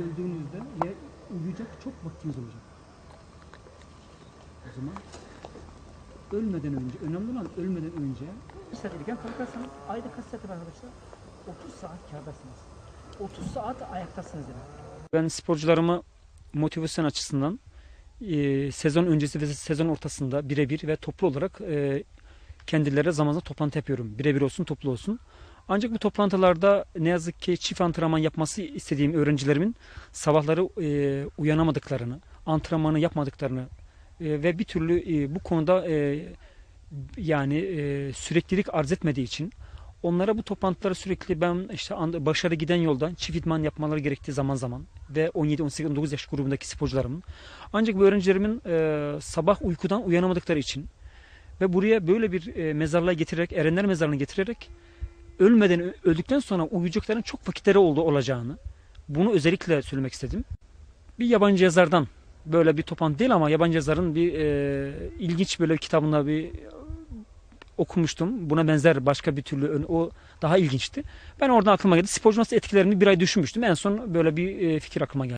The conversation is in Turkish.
öldüğünüzde ya uyuyacak çok vaktiniz olacak. O zaman ölmeden önce, önemli olan ölmeden önce erken kalkarsanız ayda kaç saat arkadaşlar? 30 saat kârdasınız. 30 saat ayaktasınız demek. Ben sporcularımı motivasyon açısından e, sezon öncesi ve sezon ortasında birebir ve toplu olarak e, kendilerine zaman zaman toplantı yapıyorum. Birebir olsun toplu olsun. Ancak bu toplantılarda ne yazık ki çift antrenman yapması istediğim öğrencilerimin sabahları e, uyanamadıklarını, antrenmanı yapmadıklarını e, ve bir türlü e, bu konuda e, yani e, süreklilik arz etmediği için onlara bu toplantılara sürekli ben işte başarı giden yoldan çift idman yapmaları gerektiği zaman zaman ve 17 18 19 yaş grubundaki sporcularımın ancak bu öğrencilerimin e, sabah uykudan uyanamadıkları için ve buraya böyle bir e, mezarlığa getirerek Erenler mezarlığına getirerek ölmeden öldükten sonra uyuyacakların çok vakitleri oldu olacağını bunu özellikle söylemek istedim. Bir yabancı yazardan böyle bir toplantı değil ama yabancı yazarın bir e, ilginç böyle bir kitabında bir e, okumuştum. Buna benzer başka bir türlü o daha ilginçti. Ben oradan aklıma geldi. Sporcu nasıl etkilerini bir ay düşünmüştüm. En son böyle bir e, fikir aklıma geldi.